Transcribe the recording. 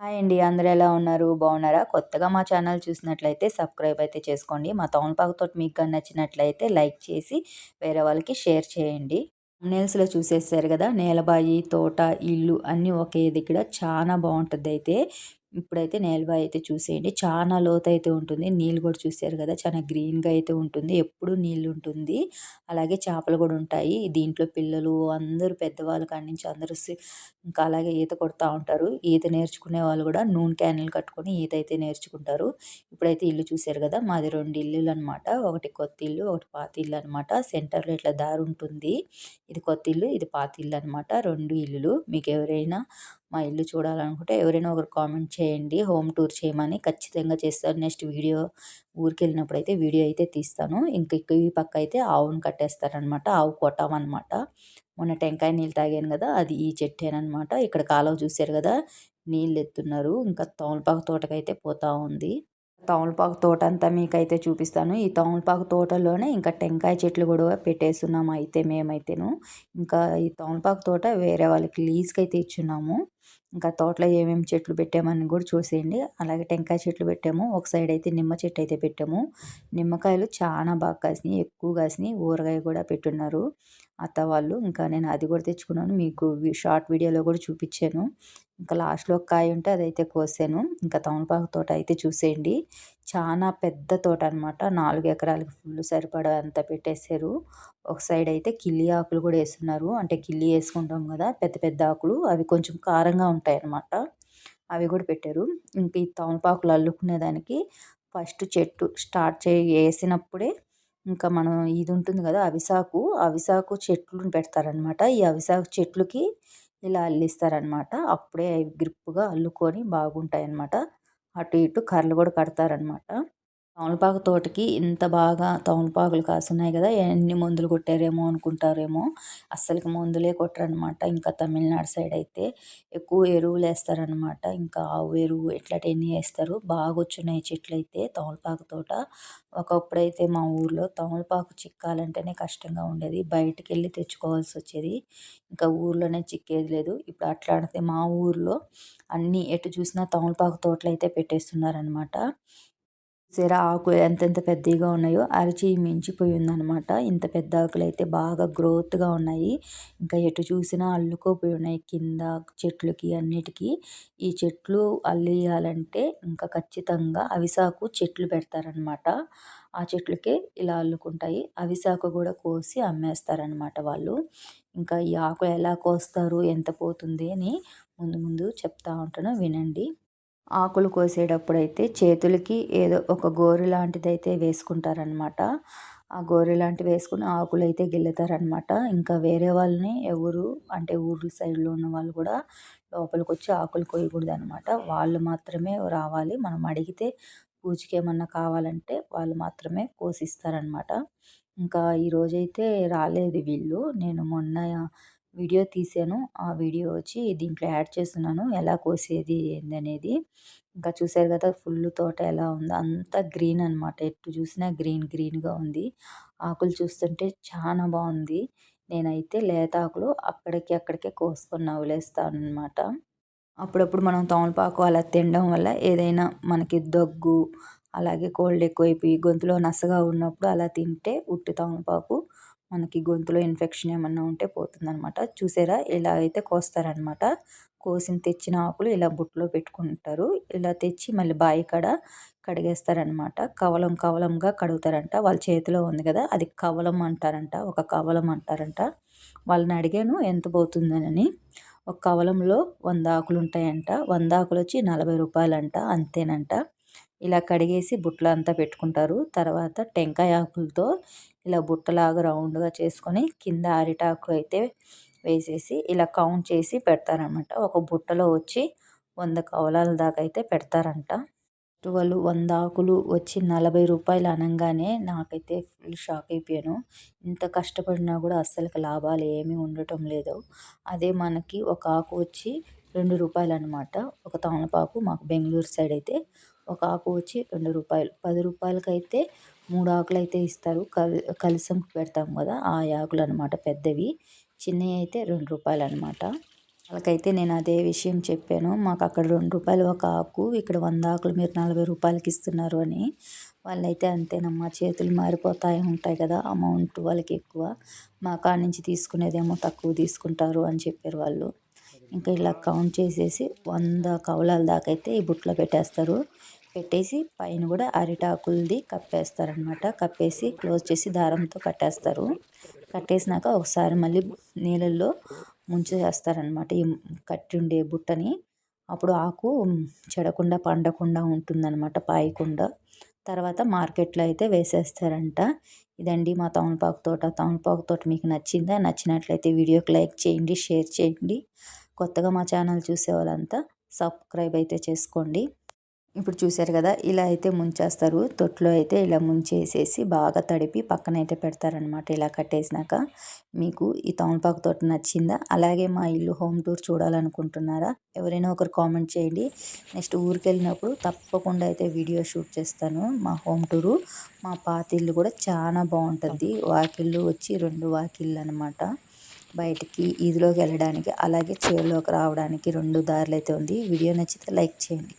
Hi అండి అందరూ ఎలా ఉన్నారు? బాగున్నారా? కొత్తగా మా ఛానల్ చూసినట్లయితే సబ్స్క్రైబ్ అయితే చేసుకోండి. మా తోట మీకు కానీ నచ్చినట్లయితే లైక్ చేసి వేరే వాళ్ళకి షేర్ చేయండి. నేల్స్లో చూసేసారు కదా నేలబాయి తోట ఇల్లు అన్నీ ఒకే దగ్గర చాలా బాగుంటుంది అయితే ఇప్పుడైతే నేలబాయి అయితే చూసేయండి. చాలా లోతు అయితే ఉంటుంది. నీళ్ళు కూడా చూసారు కదా చాలా గ్రీన్గా అయితే ఉంటుంది. ఎప్పుడు నీళ్ళు ఉంటుంది. అలాగే చేపలు కూడా ఉంటాయి. దీంట్లో పిల్లలు అందరూ పెద్దవాళ్ళు కాడి నుంచి అందరూ ఇంకా అలాగే ఈత కొడుతూ ఉంటారు. ఈత నేర్చుకునే వాళ్ళు కూడా నూనె క్యాన్లు కట్టుకొని ఈత అయితే నేర్చుకుంటారు. ఇప్పుడైతే ఇల్లు చూసారు కదా మాది రెండు ఇల్లులు అనమాట ఒకటి కొత్త ఇల్లు ఒకటి పాత ఇల్లు అనమాట సెంటర్లో ఇట్లా దారి ఉంటుంది. ఇది కొత్త ఇల్లు ఇది పాత ఇల్లు అనమాట రెండు ఇల్లులు. మీకు ఎవరైనా మా ఇల్లు చూడాలనుకుంటే ఎవరైనా ఒకరు కామెంట్ చేయండి. హోమ్ టూర్ చేయమని ఖచ్చితంగా చేస్తాను నెక్స్ట్ వీడియో ఊరికి వెళ్ళినప్పుడు అయితే వీడియో అయితే తీస్తాను. ఇంక ఈ పక్క అయితే ఆవును కట్టేస్తారనమాట. ఆవు కొట్టామన్నమాట మొన్న టెంకాయ నీళ్ళు తాగాను కదా అది ఈ చెట్టేనమాట ఇక్కడ కాలువ చూశారు కదా నీళ్ళు ఎత్తున్నారు. ఇంకా తోమలపాకు తోటకైతే పోతా ఉంది. తమలపాకు తోట అంతా మీకైతే చూపిస్తాను. ఈ తమలపాకు తోటలోనే ఇంకా టెంకాయ చెట్లు కూడా పెట్టేస్తున్నాము అయితే మేమైతేను. ఇంకా ఈ తమలపాకు తోట వేరే వాళ్ళకి లీజ్కి అయితే ఇచ్చున్నాము. ఇంకా తోటలో ఏమేమి చెట్లు పెట్టామని కూడా చూసేయండి. అలాగే టెంకాయ చెట్లు పెట్టాము. ఒక సైడ్ అయితే నిమ్మ చెట్టు అయితే పెట్టాము. నిమ్మకాయలు చాలా బాగా కాసినాయి. ఎక్కువ కాసినాయి. ఊరగాయ కూడా పెట్టున్నారు. అత్త వాళ్ళు ఇంకా నేను అది కూడా తెచ్చుకున్నాను. మీకు షార్ట్ వీడియోలో కూడా చూపించాను. ఇంకా లాస్ట్లో ఒక కాయ ఉంటే అదైతే కోసాను. ఇంకా తమలపాకు తోట అయితే చూసేయండి. చాలా పెద్ద తోట అనమాట నాలుగు ఎకరాలకి ఫుల్ సరిపడా అంత పెట్టేశారు. ఒక సైడ్ అయితే కిల్లి ఆకులు కూడా వేస్తున్నారు. అంటే కిల్లి వేసుకుంటాం కదా పెద్ద పెద్ద ఆకులు. అవి కొంచెం కారంగా ఉంటాయి అన్నమాట అవి కూడా పెట్టారు. ఇంక ఈ తమలపాకులు అల్లుకునేదానికి ఫస్ట్ చెట్టు స్టార్ట్ చే వేసినప్పుడే ఇంకా మనం ఇది ఉంటుంది కదా అవిసాకు. అవిసాకు చెట్లు పెడతారనమాట ఈ అవిసాకు చెట్లుకి ఇలా అల్లిస్తారనమాట అప్పుడే గ్రిప్పుగా అల్లుకొని బాగుంటాయి అన్నమాట అటు ఇటు కర్రలు కూడా కడతారనమాట తమలపాకు తోటకి ఇంత బాగా తమలపాకులు కాసున్నాయి కదా ఎన్ని మందులు కొట్టారేమో అనుకుంటారేమో. అస్సలకి మందులే కొట్టరనమాట. ఇంకా తమిళనాడు సైడ్ అయితే ఎక్కువ ఎరువులు వేస్తారనమాట ఇంకా ఆవు ఎరువు ఇట్లాంటివన్నీ వేస్తారు? బాగా వచ్చినాయి చెట్లు అయితే తమలపాకు తోట. ఒకప్పుడైతే మా ఊర్లో తమలపాకు చిక్కాలంటేనే కష్టంగా ఉండేది. బయటికి వెళ్ళి తెచ్చుకోవాల్సి వచ్చేది. ఇంకా ఊర్లోనే చిక్కేది లేదు. ఇప్పుడు అట్లాడితే మా ఊర్లో అన్నీ ఎటు చూసినా తమలపాకు తోటలు అయితే పెట్టేస్తున్నారనమాట. సిర ఆకులు ఎంతెంత పెద్దగా ఉన్నాయో అరిచి మించిపోయి ఉందనమాట ఇంత పెద్ద ఆకులు అయితే బాగా గ్రోత్గా ఉన్నాయి. ఇంకా ఎటు చూసినా అల్లుకోపోయి ఉన్నాయి కింద చెట్లకి అన్నిటికీ. ఈ చెట్లు అల్లియాలంటే ఇంకా ఖచ్చితంగా అవిసాకు చెట్లు పెడతారనమాట. ఆ చెట్లకే ఇలా అల్లుకుంటాయి. అవిసాకు కూడా కోసి అమ్మేస్తారనమాట వాళ్ళు. ఇంకా ఈ ఆకులు ఎలా కోస్తారు ఎంత పోతుంది అని ముందు ముందు చెప్తా ఉంటాను. వినండి. ఆకులు కోసేటప్పుడైతే చేతులకి ఏదో ఒక గోరు లాంటిదైతే వేసుకుంటారనమాట ఆ గోరు లాంటివి వేసుకుని ఆకులు అయితే గిల్లుతారనమాట ఇంకా వేరే వాళ్ళని ఎవరు అంటే ఊర్ల సైడ్లో ఉన్న వాళ్ళు కూడా లోపలికి వచ్చి ఆకులు కోయకూడదు అనమాట వాళ్ళు మాత్రమే రావాలి. మనం అడిగితే పూజకి ఏమన్నా కావాలంటే వాళ్ళు మాత్రమే కోసిస్తారనమాట ఇంకా ఈరోజైతే రాలేదు వీళ్ళు. నేను మొన్న వీడియో తీసాను. ఆ వీడియో వచ్చి దీంట్లో యాడ్ చేస్తున్నాను. ఎలా కోసేది ఏందనేది. ఇంకా చూసారు కదా ఫుల్ తోట ఎలా ఉందో. అంతా గ్రీన్ అనమాట ఎటు చూసినా గ్రీన్ గ్రీన్గా ఉంది. ఆకులు చూస్తుంటే చాలా బాగుంది. నేనైతే లేత ఆకులు అక్కడికి అక్కడికే కోసుకొని నవ్వులేస్తాను అనమాట అప్పుడప్పుడు మనం తమలపాకు అలా తినడం వల్ల ఏదైనా మనకి దగ్గు అలాగే కోల్డ్ ఎక్కువైపోయి గొంతులో నసగా ఉన్నప్పుడు అలా తింటే ఉట్టి తమలపాకు మనకి గొంతులో ఇన్ఫెక్షన్ ఏమన్నా ఉంటే పోతుందనమాట చూసారా? ఇలా అయితే కోస్తారనమాట కోసిన తెచ్చిన ఆకులు ఇలా బుట్టలో పెట్టుకుంటారు. ఇలా తెచ్చి మళ్ళీ బావి కాడ కడిగేస్తారనమాట కవలం కవలంగా కడుగుతారంట. వాళ్ళ చేతిలో ఉంది కదా అది కవలం అంటారంట. ఒక కవలం అంటారంట. వాళ్ళని అడిగాను ఎంత పోతుందని ఒక కవలంలో వంద ఆకులు ఉంటాయంట. వంద ఆకులు వచ్చి నలభై రూపాయలంట. అంతేనంట. ఇలా కడిగేసి బుట్టలు అంతా పెట్టుకుంటారు. తర్వాత టెంకాయ ఆకులతో ఇలా బుట్టలాగా రౌండ్గా చేసుకొని కింద అరిటాకు అయితే వేసేసి ఇలా కౌంట్ చేసి పెడతారనమాట ఒక బుట్టలో వచ్చి వంద కవలాల దాకా అయితే పెడతారంట. వాళ్ళు వంద ఆకులు వచ్చి నలభై రూపాయలు అనగానే నాకైతే ఫుల్ షాక్ అయిపోయాను. ఇంత కష్టపడినా కూడా అస్సలకి లాభాలు ఏమీ ఉండటం లేదు. అదే మనకి ఒక ఆకు వచ్చి రెండు రూపాయలు అనమాట ఒక తమలపాకు మాకు బెంగళూరు సైడ్ అయితే ఒక ఆకు వచ్చి రెండు రూపాయలు. పది రూపాయలకైతే మూడు ఆకులు అయితే ఇస్తారు. కలి కలిసం పెడతాం కదా ఆ ఆకులు అనమాట పెద్దవి. చిన్నవి అయితే రెండు రూపాయలు అనమాట వాళ్ళకైతే నేను అదే విషయం చెప్పాను. మాకు అక్కడ రెండు రూపాయలు ఒక ఆకు ఇక్కడ వంద ఆకులు మీరు నలభై రూపాయలకి ఇస్తున్నారు అని. వాళ్ళైతే అంతేనమ్మా చేతులు మారిపోతాయి ఉంటాయి కదా అమౌంట్ వాళ్ళకి ఎక్కువ. మా కాడ నుంచి తీసుకునేదేమో తక్కువ తీసుకుంటారు అని చెప్పారు వాళ్ళు. ఇంకా ఇలా కౌంట్ చేసేసి వంద కవలాల దాకైతే ఈ బుట్టలో పెట్టేస్తారు. పెట్టేసి పైన కూడా అరిటాకులది కప్పేస్తారనమాట కప్పేసి క్లోజ్ చేసి దారంతో కట్టేస్తారు. కట్టేసినాక ఒకసారి మళ్ళీ నీళ్ళల్లో ముంచేస్తారనమాట ఈ కట్టి ఉండే బుట్టని. అప్పుడు ఆకు చెడకుండా పండకుండా ఉంటుందన్నమాట పాయకుండా. తర్వాత మార్కెట్లో అయితే వేసేస్తారంట. ఇదండి మా తమలపాకు తోట. తమలపాకు తోట మీకు నచ్చిందా? నచ్చినట్లయితే వీడియోకి లైక్ చేయండి షేర్ చేయండి. కొత్తగా మా ఛానల్ చూసే వాళ్ళంతా సబ్స్క్రైబ్ అయితే చేసుకోండి. ఇప్పుడు చూసారు కదా ఇలా అయితే ముంచేస్తారు. తొట్లో అయితే ఇలా ముంచేసేసి బాగా తడిపి పక్కన అయితే పెడతారనమాట ఇలా కట్టేసినాక. మీకు ఈ తమలపాకు తోట నచ్చిందా? అలాగే మా ఇల్లు హోమ్ టూర్ చూడాలనుకుంటున్నారా? ఎవరైనా ఒకరు కామెంట్ చేయండి. నెక్స్ట్ ఊరికి వెళ్ళినప్పుడు తప్పకుండా అయితే వీడియో షూట్ చేస్తాను మా హోమ్ టూరు. మా పాత ఇల్లు కూడా చాలా బాగుంటుంది. వాకిళ్ళు వచ్చి రెండు వాకిళ్ళు అనమాట బయటికి ఈదిలోకి వెళ్ళడానికి అలాగే చేరులోకి రావడానికి రెండు దారులు అయితే ఉంది. వీడియో నచ్చితే లైక్ చేయండి.